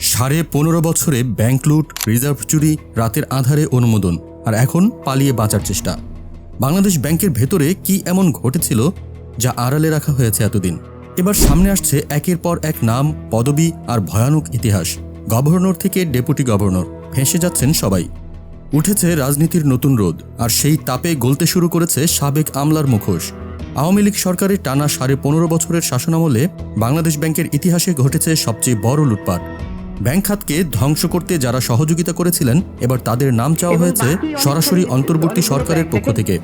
সাড়ে পনেরো বছরে ব্যাংক লুট রিজার্ভ চুরি, রাতের আধারে অনুমোদন, আর এখন পালিয়ে বাঁচার চেষ্টা। বাংলাদেশ ব্যাংকের ভেতরে কি এমন ঘটেছিল যা আড়ালে রাখা হয়েছে এতদিন? এবার সামনে আসছে একের পর এক নাম, পদবি আর ভয়ানক ইতিহাস। গভর্নর থেকে ডেপুটি গভর্নর, ফেঁসে যাচ্ছেন সবাই। উঠেছে রাজনীতির নতুন রোদ, আর সেই তাপে গলতে শুরু করেছে সাবেক আমলার মুখোশ। আওয়ামী লীগ সরকারের টানা সাড়ে পনেরো বছরের শাসনামলে বাংলাদেশ ব্যাংকের ইতিহাসে ঘটেছে সবচেয়ে বড় লুটপাট। ব্যাংক খাতকে ধ্বংস করতে যারা সহযোগিতা করেছিলেন এবার তাদের নাম চাওয়া হয়েছে সরাসরি অন্তর্বর্তী সরকারের পক্ষ থেকে।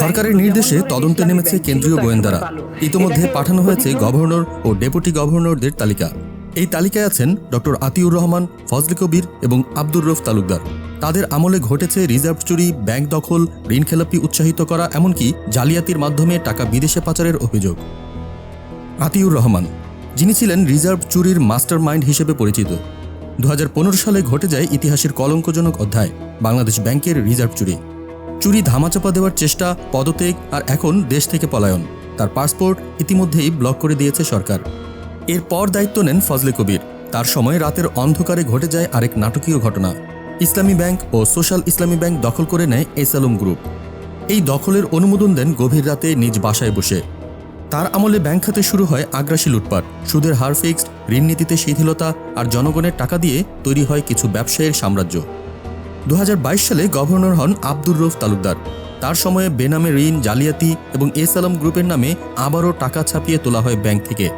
সরকারের নির্দেশে তদন্তে নেমেছে কেন্দ্রীয় গোয়েন্দারা। ইতোমধ্যে পাঠানো হয়েছে গভর্নর ও ডেপুটি গভর্নরদের তালিকা। এই তালিকায় আছেন ডক্টর আতিউর রহমান ফজলে কবির এবং আব্দুর রফ তালুকদার। তাদের আমলে ঘটেছে রিজার্ভ চুরি ব্যাংক দখল ঋণ খেলাপি উৎসাহিত করা এমনকি জালিয়াতির মাধ্যমে টাকা বিদেশে পাচারের অভিযোগ। আতিউর রহমান যিনি ছিলেন রিজার্ভ চুরির মাস্টার মাইন্ড হিসেবে পরিচিত। দু হাজার পনেরো সালে ঘটে যায় ইতিহাসের কলঙ্কজনক অধ্যায়, বাংলাদেশ ব্যাংকের রিজার্ভ চুরি। চুরি ধামাচাপা দেওয়ার চেষ্টা, পদত্যাগ আর এখন দেশ থেকে পলায়ন। তার পাসপোর্ট ইতিমধ্যেই ব্লক করে দিয়েছে সরকার। এরপর দায়িত্ব নেন ফজলে কবির। তার সময় রাতের অন্ধকারে ঘটে যায় আরেক নাটকীয় ঘটনা। ইসলামী ব্যাংক ও সোশ্যাল ইসলামী ব্যাংক দখল করে নেয় এসালুম গ্রুপ। এই দখলের অনুমোদন দেন গভীর রাতে নিজ বাসায় বসে। তার আমলে ব্যাংক খাতে শুরু হয় আগ্রাসী লুটপাট। সুদের হার ফিক্সড, ঋণ নীতিতে শিথিলতা আর জনগণের টাকা দিয়ে তৈরি হয় কিছু ব্যবসায়ের সাম্রাজ্য। দু হাজার বাইশ সালে গভর্নর হন আব্দুর রফ তালুকদার। তার সময়ে বেনামে ঋণ, জালিয়াতি এবং এস আলম গ্রুপের নামে আবারও টাকা ছাপিয়ে তোলা হয় ব্যাংক থেকে।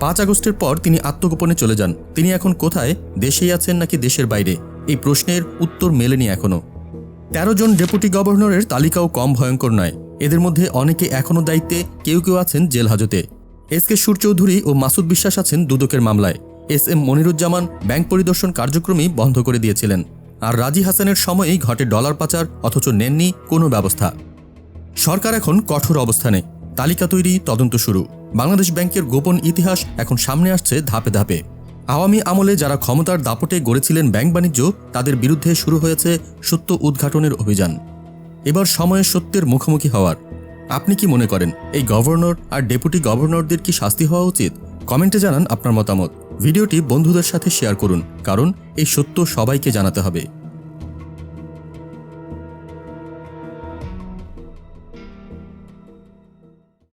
পাঁচ আগস্টের পর তিনি আত্মগোপনে চলে যান। তিনি এখন কোথায়, দেশেই আছেন নাকি দেশের বাইরে? এই প্রশ্নের উত্তর মেলেনি এখনও তেরো জন ডেপুটি গভর্নরের তালিকাও কম ভয়ঙ্কর নয়। এদের মধ্যে অনেকে এখনও দায়িত্বে কেউ কেউ আছেন জেল হাজতে। এস কে চৌধুরী ও মাসুদ বিশ্বাস আছেন দুদকের মামলায়। এস এম মনিরুজ্জামান ব্যাংক পরিদর্শন কার্যক্রমই বন্ধ করে দিয়েছিলেন। আর রাজি হাসানের সময়েই ঘটে ডলার পাচার অথচ নেননি কোনো ব্যবস্থা। সরকার এখন কঠোর অবস্থানে। তালিকা তৈরি, তদন্ত শুরু। বাংলাদেশ ব্যাংকের গোপন ইতিহাস এখন সামনে আসছে ধাপে ধাপে। আওয়ামী আমলে যারা ক্ষমতার দাপটে গড়েছিলেন ব্যাংক বাণিজ্য, তাদের বিরুদ্ধে শুরু হয়েছে সত্য উদ্ঘাটনের অভিযান। এবার সময়ে সত্যের মুখোমুখি হওয়ার। আপনি কি মনে করেন, এই গভর্নর আর ডেপুটি গভর্নরদের কি শাস্তি হওয়া উচিত? কমেন্টে জানান আপনার মতামত। ভিডিওটি বন্ধুদের সাথে শেয়ার করুন, কারণ এই সত্য সবাইকে জানাতে হবে।